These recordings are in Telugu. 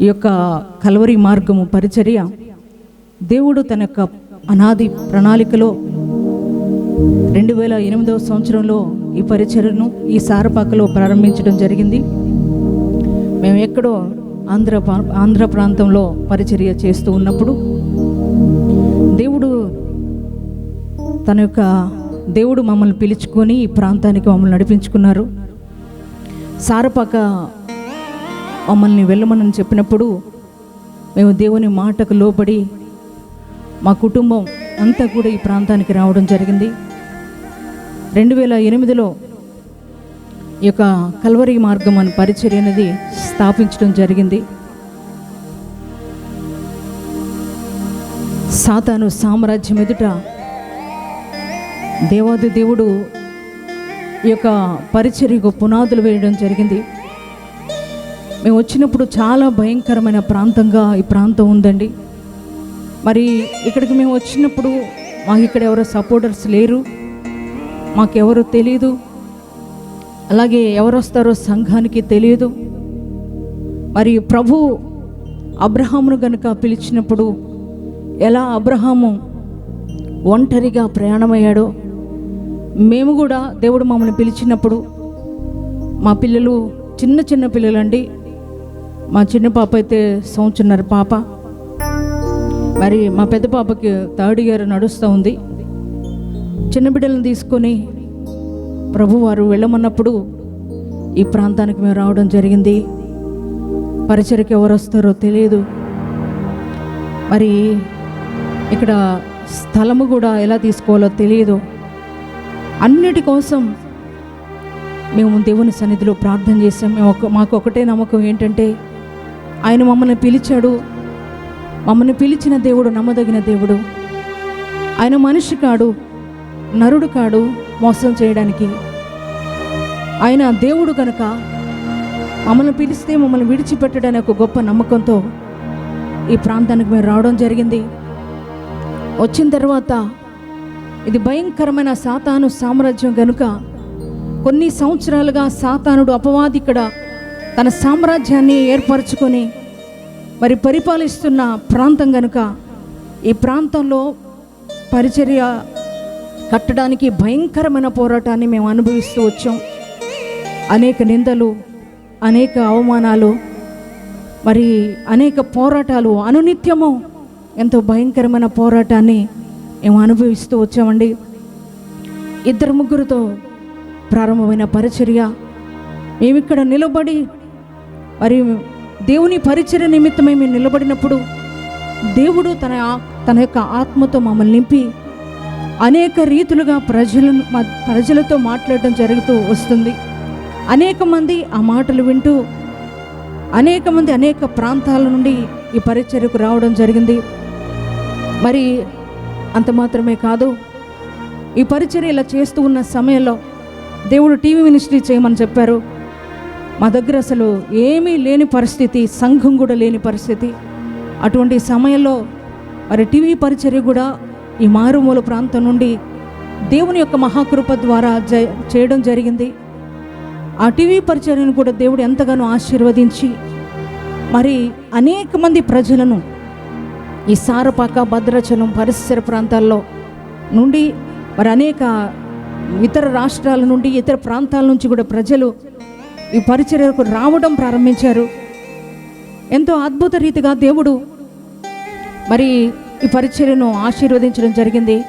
ఈ యొక్క కలవరి మార్గము పరిచర్య. దేవుడు తన యొక్క అనాది ప్రణాళికలో రెండు వేల ఎనిమిదవ సంవత్సరంలో ఈ పరిచర్యను ఈ సారపాకలో ప్రారంభించడం జరిగింది. మేము ఎక్కడో ఆంధ్ర ఆంధ్ర ప్రాంతంలో పరిచర్య చేస్తూ ఉన్నప్పుడు దేవుడు తన యొక్క దేవుడు మమ్మల్ని పిలుచుకొని ఈ ప్రాంతానికి మమ్మల్ని నడిపించుకున్నారు. సారపాక మమ్మల్ని వెళ్ళమని చెప్పినప్పుడు మేము దేవుని మాటకు లోబడి మా కుటుంబం అంతా కూడా ఈ ప్రాంతానికి రావడం జరిగింది. రెండు వేల ఎనిమిదిలో ఈ యొక్క కల్వరి మార్గం అని పరిచర్య అనేది స్థాపించడం జరిగింది. సాతాను సామ్రాజ్యం ఎదుట దేవాది దేవుడు ఈ యొక్క పరిచర్యకు పునాదులు వేయడం జరిగింది. మేము వచ్చినప్పుడు చాలా భయంకరమైన ప్రాంతంగా ఈ ప్రాంతం ఉందండి. మరి ఇక్కడికి మేము వచ్చినప్పుడు మాకు ఇక్కడ ఎవరో సపోర్టర్స్ లేరు. మాకెవరు తెలియదు అలాగే ఎవరు వస్తారో సంఘానికి తెలియదు మరి ప్రభు అబ్రహామును గనుక పిలిచినప్పుడు ఎలా అబ్రహాము ఒంటరిగా ప్రయాణమయ్యాడో మేము కూడా దేవుడు మమ్మల్ని పిలిచినప్పుడు మా పిల్లలు చిన్న చిన్న పిల్లలండి. మా చిన్న పాప అయితే సంవత్సరన్నర పాప. మరి మా పెద్ద పాపకి థర్డ్ ఇయర్ నడుస్తూ ఉంది. చిన్న బిడ్డలను తీసుకొని ప్రభు వారు వెళ్ళమన్నప్పుడు ఈ ప్రాంతానికి మేము రావడం జరిగింది. పరిచయకి ఎవరు వస్తారో తెలియదు. మరి ఇక్కడ స్థలము కూడా ఎలా తీసుకోవాలో తెలియదు. అన్నిటి కోసం మేము దేవుని సన్నిధిలో ప్రార్థన చేసాం మేము ఒక మాకు ఒకటే నమ్మకం ఏంటంటే ఆయన మమ్మల్ని పిలిచాడు. మమ్మల్ని పిలిచిన దేవుడు నమ్మదగిన దేవుడు. ఆయన మనిషి కాడు నరుడు కాడు మోసం చేయడానికి. ఆయన దేవుడు కనుక మమ్మల్ని పిలిస్తే మమ్మల్ని విడిచిపెట్టడానికి ఒక గొప్ప నమ్మకంతో ఈ ప్రాంతానికి మేము రావడం జరిగింది. వచ్చిన తర్వాత ఇది భయంకరమైన సాతాను సామ్రాజ్యం కనుక కొన్ని సంవత్సరాలుగా సాతానుడు అపవాది ఇక్కడ తన సామ్రాజ్యాన్ని ఏర్పరచుకొని మరి పరిపాలిస్తున్న ప్రాంతం కనుక ఈ ప్రాంతంలో పరిచర్య కట్టడానికి భయంకరమైన పోరాటాన్ని మేము అనుభవిస్తూ వచ్చాం. అనేక నిందలు అనేక అవమానాలు మరి అనేక పోరాటాలు అనునిత్యము ఎంతో భయంకరమైన పోరాటాన్ని మేము అనుభవిస్తూ వచ్చామండి. ఇద్దరు ముగ్గురుతో ప్రారంభమైన పరిచర్య మేమిక్కడ నిలబడి మరి దేవుని పరిచయ నిమిత్తమై మేము నిలబడినప్పుడు దేవుడు తన ఆ- తన యొక్క ఆత్మతో మమ్మల్ని నింపి అనేక రీతులుగా ప్రజలను ప్రజలతో మాట్లాడడం జరుగుతూ వస్తుంది. అనేక మంది ఆ మాటలు వింటూ అనేక మంది అనేక ప్రాంతాల నుండి ఈ పరిచర్యకు రావడం జరిగింది. మరి అంత మాత్రమే కాదు ఈ పరిచర్య ఇలా చేస్తూ ఉన్న సమయంలో దేవుడు టీవీ మినిస్ట్రీ చేయమని చెప్పారు. మా దగ్గర అసలు ఏమీ లేని పరిస్థితి సంఘం కూడా లేని పరిస్థితి. అటువంటి సమయంలో మరి టీవీ పరిచర్య కూడా ఈ మారుమూల ప్రాంతం నుండి దేవుని యొక్క మహాకృప ద్వారా జ చేయడం జరిగింది. ఆ టీవీ పరిచర్యను కూడా దేవుడు ఎంతగానో ఆశీర్వదించి మరి అనేక మంది ప్రజలను ఈ సారపాక భద్రాచలం పరిసర ప్రాంతాల్లో నుండి మరి అనేక ఇతర రాష్ట్రాల నుండి ఇతర ప్రాంతాల నుంచి కూడా ప్రజలు ఈ పరిచర్యకు రావడం ప్రారంభించారు. ఎంతో అద్భుత రీతిగా దేవుడు మరి ఈ పరిచర్యను ఆశీర్వదించడం జరిగింది.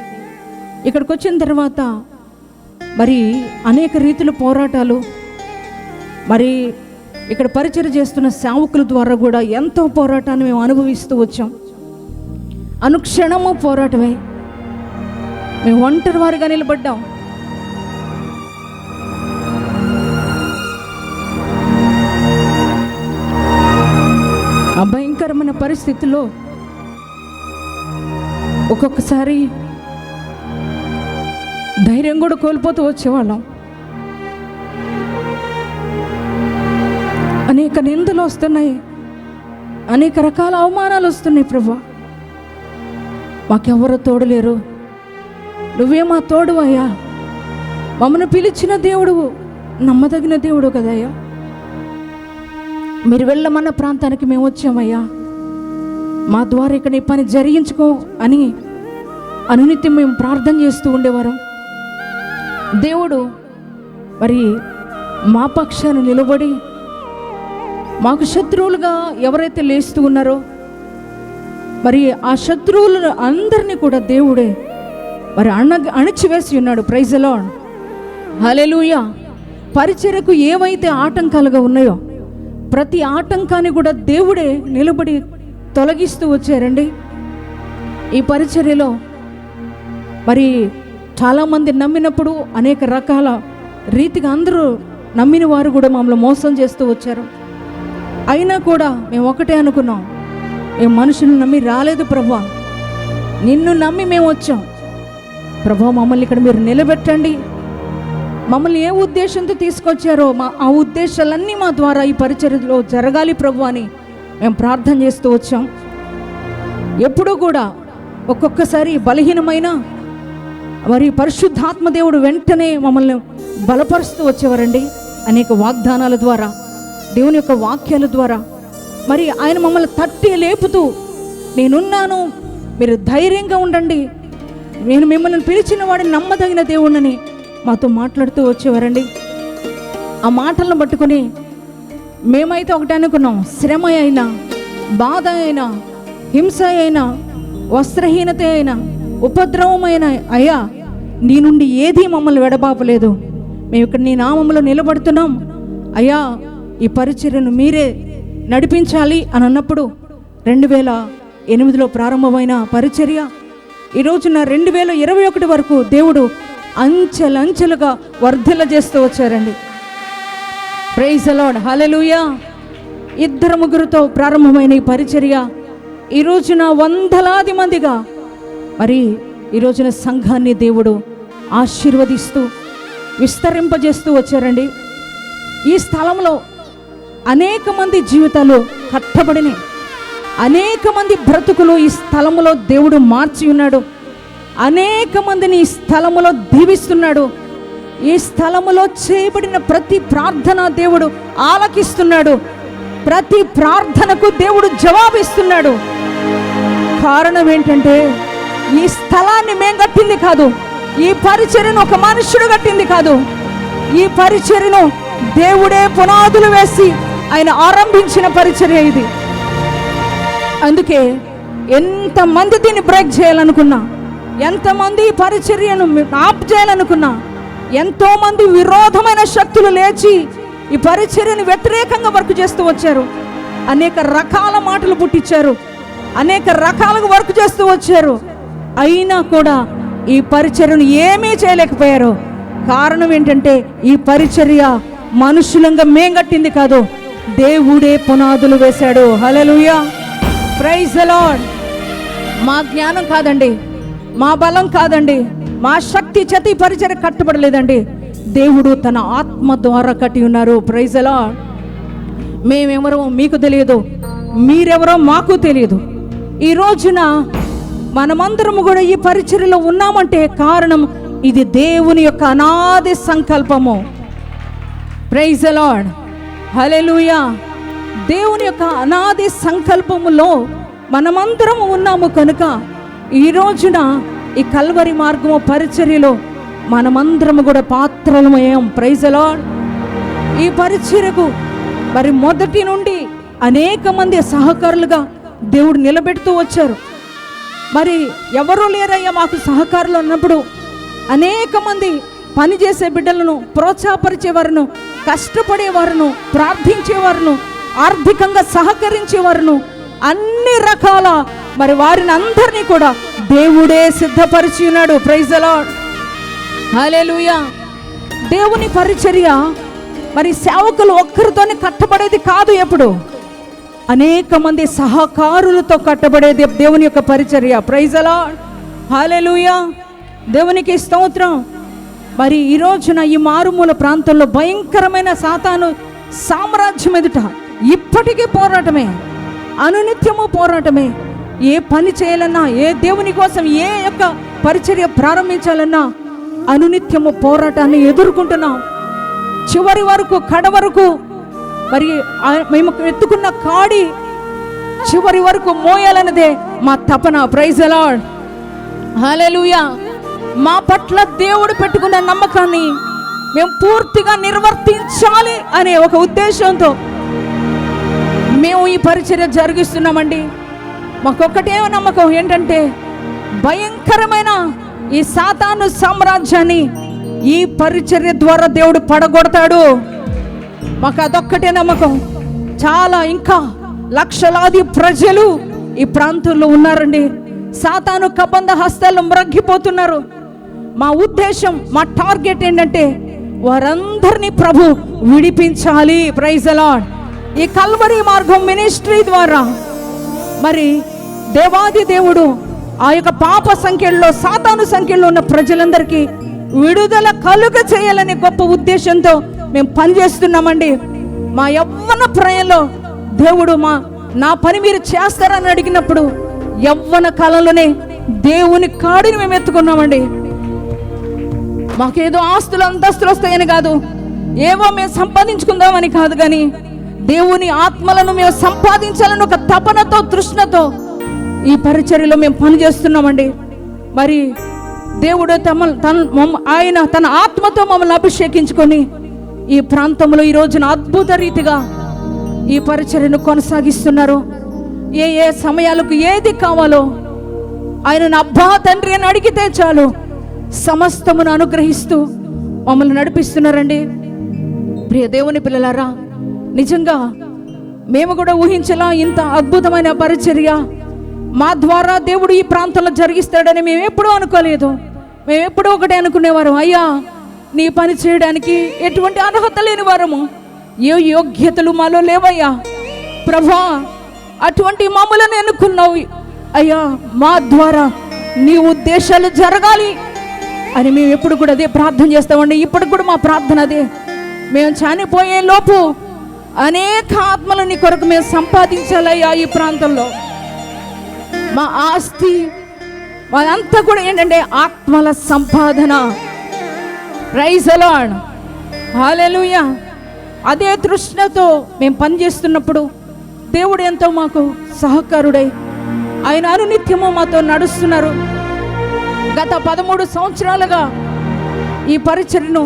ఇక్కడికి వచ్చిన తర్వాత మరి అనేక రీతుల పోరాటాలు మరి ఇక్కడ పరిచయం చేస్తున్న సేవకుల ద్వారా కూడా ఎంతో పోరాటాన్ని మేము అనుభవిస్తూ వచ్చాం. అనుక్షణము పోరాటమే. మేము ఒంటరి వారిగా నిలబడ్డాం. భయంకరమైన పరిస్థితుల్లో ఒక్కొక్కసారి ధైర్యం కూడా కోల్పోతూ వచ్చేవాళ్ళం. అనేక నిందలు వస్తున్నాయి. అనేక రకాల అవమానాలు వస్తున్నాయి ప్రభా. మాకెవరు తోడలేరు. నువ్వే మా తోడు అయ్యా మమ్మల్ని పిలిచిన దేవుడు నమ్మదగిన దేవుడు కదయ్యా. మీరు వెళ్ళమన్న ప్రాంతానికి మేము వచ్చామయ్యా. మా ద్వారా ఇక్కడ ఈ పని జరిగించుకో అని అనునిత్యం మేము ప్రార్థన చేస్తూ ఉండేవారు. దేవుడు మరి మా పక్షాన్ని నిలబడి మాకు శత్రువులుగా ఎవరైతే లేస్తూ ఉన్నారో మరి ఆ శత్రువులు అందరినీ కూడా దేవుడే మరి అణ అణిచివేసి ఉన్నాడు. ప్రైజలో హలెలుయ పరిచయకు ఏవైతే ఆటంకాలుగా ఉన్నాయో ప్రతి ఆటంకాన్ని కూడా దేవుడే నిలబడి తొలగిస్తూ వచ్చారండి. ఈ పరిచర్యలో మరి చాలామంది నమ్మినప్పుడు అనేక రకాల రీతిగా అందరూ నమ్మిన వారు కూడా మమ్మల్ని మోసం చేస్తూ వచ్చారు. అయినా కూడా మేము ఒకటే అనుకున్నాం మేము మనుషులు నమ్మి రాలేదు ప్రభా. నిన్ను నమ్మి మేము వచ్చాం. ప్రభా మమ్మల్ని ఇక్కడ మీరు నిలబెట్టండి. మమ్మల్ని ఏ ఉద్దేశంతో తీసుకొచ్చారో మా ఆ ఉద్దేశాలన్నీ మా ద్వారా ఈ పరిచర్యలో జరగాలి ప్రభు అని మేము ప్రార్థన చేస్తూ వచ్చాం. ఎప్పుడూ కూడా ఒక్కొక్కసారి బలహీనమైన మరి పరిశుద్ధాత్మ దేవుడు వెంటనే మమ్మల్ని బలపరుస్తూ వచ్చేవారండి. అనేక వాగ్దానాల ద్వారా దేవుని యొక్క వాక్యాల ద్వారా. మరి ఆయన మమ్మల్ని తట్టి లేపుతూ నేనున్నాను మీరు ధైర్యంగా ఉండండి. నేను మిమ్మల్ని పిలిచిన వాడిని నమ్మదగిన దేవుణ్ణని మాతో మాట్లాడుతూ వచ్చేవారండి. ఆ మాటలను పట్టుకొని మేమైతే ఒకటి అనుకున్నాం. శ్రమ అయినా బాధ అయినా హింస అయినా వస్త్రహీనత అయినా ఉపద్రవమైన అయ్యా నీ నుండి ఏదీ మమ్మల్ని వెడబాపలేదు. మేము ఇక్కడ నీ నామంలో నిలబడుతున్నాం. అయ్యా ఈ పరిచర్యను మీరే నడిపించాలి అని అన్నప్పుడు రెండు వేల ఎనిమిదిలో ప్రారంభమైన పరిచర్య ఈరోజున రెండు వేల ఇరవై ఒకటి వరకు దేవుడు అంచెలంచెలుగా వర్ధిల్ల చేస్తూ వచ్చారండి. ప్రైజ్ అలాడ్ హలెలుయా ఇద్దరు ముగ్గురుతో ప్రారంభమైన ఈ పరిచర్య ఈ రోజున వందలాది మందిగా. మరి ఈ రోజున సంఘాన్ని దేవుడు ఆశీర్వదిస్తూ విస్తరింపజేస్తూ వచ్చారండి. ఈ స్థలంలో అనేక మంది జీవితాలు కట్టబడినాయి. అనేక మంది బ్రతుకులు ఈ స్థలంలో దేవుడు మార్చి ఉన్నాడు. అనేక మందిని ఈ స్థలములో దీవిస్తున్నాడు. ఈ స్థలములో చేయబడిన ప్రతి ప్రార్థన దేవుడు ఆలకిస్తున్నాడు. ప్రతి ప్రార్థనకు దేవుడు జవాబిస్తున్నాడు. కారణం ఏంటంటే ఈ స్థలాన్ని మేం కట్టింది కాదు. ఈ పరిచర్ను ఒక మనుషుడు కట్టింది కాదు. ఈ పరిచర్ను దేవుడే పునాదులు వేసి ఆయన ఆరంభించిన పరిచర్య ఇది. అందుకే ఎంతమంది దీన్ని బ్రేక్ చేయాలనుకున్నా ఎంతమంది ఈ పరిచర్యను ఆప్ చేయాలనుకున్నా ఎంతోమంది విరోధమైన శక్తులు లేచి ఈ పరిచర్యను వ్యతిరేకంగా వర్క్ చేస్తూ వచ్చారు. అనేక రకాల మాటలు పుట్టించారు అనేక రకాలుగా వర్క్ చేస్తూ వచ్చారు. అయినా కూడా ఈ పరిచర్యను ఏమీ చేయలేకపోయారు. కారణం ఏంటంటే ఈ పరిచర్య మనుషులంగా మేం కట్టింది కాదు. దేవుడే పునాదులు వేశాడు. హలలుయా ప్రైజ్ లార్డ్ మా జ్ఞానం కాదండి. మా బలం కాదండి. మా శక్తి చతి పరిచర కట్టుబడలేదండి. కట్టబడలేదండి దేవుడు తన ఆత్మ ద్వారా కట్టి ఉన్నారు. ప్రైజ్ లార్డ్ మేమెవరో మీకు తెలియదు. మీరెవరో మాకు తెలియదు. ఈ రోజున మనమందరము కూడా ఈ పరిచర్లో ఉన్నామంటే కారణం ఇది దేవుని యొక్క అనాది సంకల్పము. ప్రైజ్ అలాడ్ హలెలుయా దేవుని యొక్క అనాది సంకల్పములో మనమందరం ఉన్నాము కనుక ఈ రోజున ఈ కల్వరి మార్గము పరిచర్యలో మనమందరము కూడా పాత్రలమయం ప్రైజలో ఈ పరిచర్యకు మరి మొదటి నుండి అనేక మంది సహకారులుగా దేవుడు నిలబెడుతూ వచ్చారు. మరి ఎవరూ లేరయ్యా మాకు సహకారులు అన్నప్పుడు అనేక మంది పనిచేసే బిడ్డలను ప్రోత్సాహపరిచేవారును కష్టపడేవారును ప్రార్థించేవారును ఆర్థికంగా సహకరించేవారును అన్ని రకాల మరి వారిని అందరినీ కూడా దేవుడే సిద్ధపరిచి ఉన్నాడు ప్రైజ్ అలాడ్ హల్లెలూయా దేవుని పరిచర్య మరి సేవకులు ఒక్కరితోనే కట్టబడేది కాదు ఎప్పుడు. అనేక మంది సహకారులతో కట్టబడేది దేవుని యొక్క పరిచర్య. ప్రైజ్ అలా హాలెలుయా దేవునికి స్తోత్రం. మరి ఈ రోజున ఈ మారుమూల ప్రాంతంలో భయంకరమైన సాతాను సామ్రాజ్యం ఎదుట ఇప్పటికీ పోరాటమే. అనునిత్యము పోరాటమే. ఏ పని చేయాలన్నా ఏ దేవుని కోసం ఏ యొక్క పరిచర్య ప్రారంభించాలన్నా అనునిత్యము పోరాటాన్ని ఎదుర్కొంటున్నాం. చివరి వరకు కడ వరకు మరి మేము ఎత్తుకున్న కాడి చివరి వరకు మోయాలన్నదే మా తపన. ప్రైజ్ అలాడ్ హల్లెలూయా మా పట్ల దేవుడు పెట్టుకున్న నమ్మకాన్ని మేము పూర్తిగా నిర్వర్తించాలి అనే ఒక ఉద్దేశంతో మేము ఈ పరిచర్య జరిగిస్తున్నామండి. మాకొక్కటే నమ్మకం ఏంటంటే భయంకరమైన ఈ సాతాను సామ్రాజ్యాన్ని ఈ పరిచర్య ద్వారా దేవుడు పడగొడతాడు. మాకు అదొక్కటే నమ్మకం. చాలా ఇంకా లక్షలాది ప్రజలు ఈ ప్రాంతంలో ఉన్నారండి. సాతాను కబంధ హస్తాలు మ్రగ్గిపోతున్నారు మా ఉద్దేశం మా టార్గెట్ ఏంటంటే వారందరినీ ప్రభు విడిపించాలి. ప్రైజ్ అలాడ్ ఈ కల్వరి మార్గం మినిస్ట్రీ ద్వారా మరి దేవాది దేవుడు ఆ యొక్క పాప సంఖ్యల్లో సాతాను సంఖ్యలో ఉన్న ప్రజలందరికీ విడుదల కలుగ చేయాలనే గొప్ప ఉద్దేశంతో మేము పనిచేస్తున్నామండి. మా యవ్వన ప్రయంలో దేవుడు మా నా పని మీరు చేస్తారని అడిగినప్పుడు యవ్వన కాలంలోనే దేవుని కాడిని మేము ఎత్తుకున్నామండి. మాకేదో ఆస్తులు అంతస్తులు వస్తాయని కాదు ఏవో మేము సంపాదించుకుందామని కాదు కానీ దేవుని ఆత్మలను మేము సంపాదించాలని ఒక తపనతో తృష్ణతో ఈ పరిచర్యలో మేము పనిచేస్తున్నామండి. మరి దేవుడు తమ తన ఆయన తన ఆత్మతో మమ్మల్ని అభిషేకించుకొని ఈ ప్రాంతంలో ఈ రోజున అద్భుత రీతిగా ఈ పరిచర్యను కొనసాగిస్తున్నారు. ఏ ఏ సమయాలకు ఏది కావాలో ఆయనను అబ్బా తండ్రి అని అడిగితే చాలు. సమస్తమును అనుగ్రహిస్తూ మమ్మల్ని నడిపిస్తున్నారండి. ప్రియ దేవుని పిల్లలారా నిజంగా మేము కూడా ఊహించలా ఇంత అద్భుతమైన పరిచర్య మా ద్వారా దేవుడు ఈ ప్రాంతంలో జరిగిస్తాడని మేము ఎప్పుడూ అనుకోలేదు. మేము ఎప్పుడూ ఒకటే అనుకునేవారు అయ్యా నీ పని చేయడానికి ఎటువంటి అర్హత లేని వారము. ఏ యోగ్యతలు మాలో లేవయ్యా. ప్రభా అటువంటి మమ్మలను ఎన్నుకున్నావు. అయ్యా మా ద్వారా నీ ఉద్దేశాలు జరగాలి. అని మేము ఎప్పుడు కూడా అదే ప్రార్థన చేస్తామండి. ఇప్పుడు కూడా మా ప్రార్థన అదే. మేము చనిపోయే లోపు అనేక ఆత్మలు నీ కొరకు మేము సంపాదించాలయ్యా ఈ ప్రాంతంలో. మా ఆస్తి అదంతా కూడా ఏంటంటే ఆత్మల సంపాదన. రైజ్ అలాడ్ హాలెలుయా అదే తృష్ణతో మేము పనిచేస్తున్నప్పుడు దేవుడు ఎంతో మాకు సహకారుడై ఆయన అనునిత్యము మాతో నడుస్తున్నారు. గత పదమూడు సంవత్సరాలుగా ఈ పరిచర్ను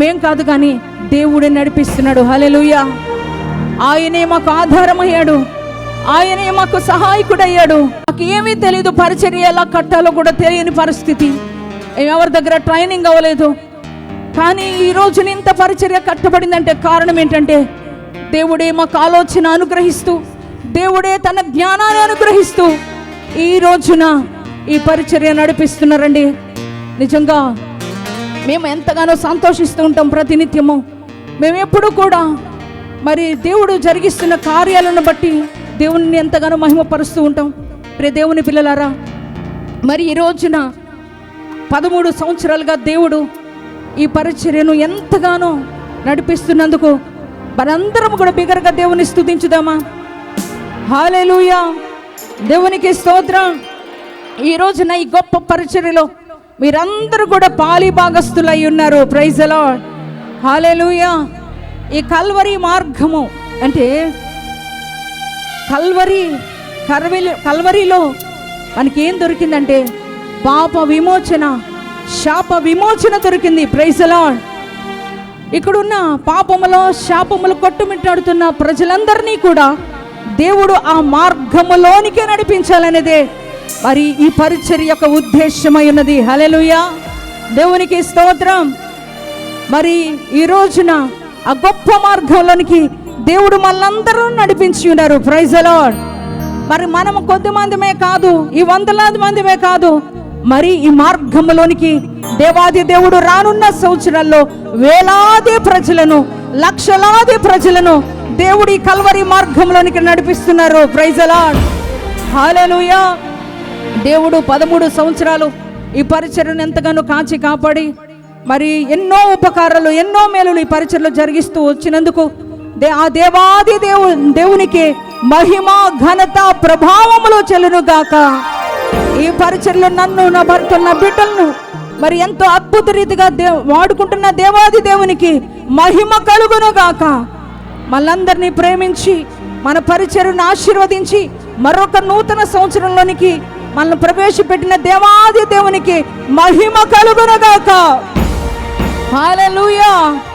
మేం కాదు కానీ దేవుడే నడిపిస్తున్నాడు. హలెలుయా ఆయనే మాకు ఆధారమయ్యాడు. ఆయనే మాకు సహాయకుడయ్యాడు. మాకు ఏమీ తెలియదు పరిచర్య ఎలా కట్టాలో కూడా తెలియని పరిస్థితి. ఎవరి దగ్గర ట్రైనింగ్ అవ్వలేదు. కానీ ఈ రోజున ఇంత పరిచర్య కట్టబడిందంటే కారణం ఏంటంటే దేవుడే మాకు ఆలోచన అనుగ్రహిస్తూ దేవుడే తన జ్ఞానాన్ని అనుగ్రహిస్తూ ఈ రోజున ఈ పరిచర్య నడిపిస్తున్నారండి. నిజంగా మేము ఎంతగానో సంతోషిస్తూ ఉంటాం ప్రతినిత్యము. మేము ఎప్పుడు కూడా మరి దేవుడు జరిగిస్తున్న కార్యాలను బట్టి దేవుని ఎంతగానో మహిమపరుస్తూ ఉంటాం. రే దేవుని పిల్లలారా మరి ఈ రోజున పదమూడు సంవత్సరాలుగా దేవుడు ఈ పరిచర్యను ఎంతగానో నడిపిస్తున్నందుకు మనందరం కూడా బిగరగా దేవుని స్థుతించుదామా హాలేలుయా దేవునికి స్తోత్రం. ఈ రోజున ఈ గొప్ప పరిచర్యలో మీరందరూ కూడా పాలి భాగస్థులై ఉన్నారు. ప్రైజ్ అలా హాలేలుయా ఈ కల్వరి మార్గము అంటే కల్వరి కర్వలి కల్వరిలో మనకి ఏం దొరికిందంటే పాప విమోచన శాప విమోచన దొరికింది. ప్రైజలా ఇక్కడున్న పాపములో శాపములు కొట్టుమిట్టాడుతున్న ప్రజలందరినీ కూడా దేవుడు ఆ మార్గములోనికే నడిపించాలనేదే మరి ఈ పరిచర్య యొక్క ఉద్దేశమై ఉన్నది. హలెలుయా దేవునికి స్తోత్రం. మరి ఈ రోజున ఆ గొప్ప మార్గంలోనికి దేవుడు మనందరూ నడిపించి ఉన్నారు. ప్రైజ్ అలాడ్ మరి మనం కొద్ది మందిమే కాదు ఈ వందలాది మందిమే కాదు మరి ఈ మార్గంలోనికి దేవాది దేవుడు రానున్న సంవత్సరాల్లో వేలాది ప్రజలను లక్షలాది ప్రజలను దేవుడి కల్వరి మార్గంలోనికి నడిపిస్తున్నారు. ప్రైజ్ అలాడ్ హాలెలూయా దేవుడు పదమూడు సంవత్సరాలు ఈ పరిచర్ను ఎంతగానో కాచి కాపాడి మరి ఎన్నో ఉపకారాలు ఎన్నో మేలులు ఈ పరిచర్లు జరిగిస్తూ వచ్చినందుకు దే ఆ దేవాది దేవు దేవునికి మహిమ ఘనత ప్రభావములు చెల్లును గాక ఈ పరిచర్లో నన్ను నా భర్త నా బిడ్డలను మరి ఎంతో అద్భుత రీతిగా దే వాడుకుంటున్న దేవాది దేవునికి మహిమ కలుగును గాక మనందరినీ ప్రేమించి మన పరిచయను ఆశీర్వదించి మరొక నూతన సంవత్సరంలోనికి మనల్ని ప్రవేశపెట్టిన దేవాది దేవునికి మహిమ కలుగునగాక. Hallelujah.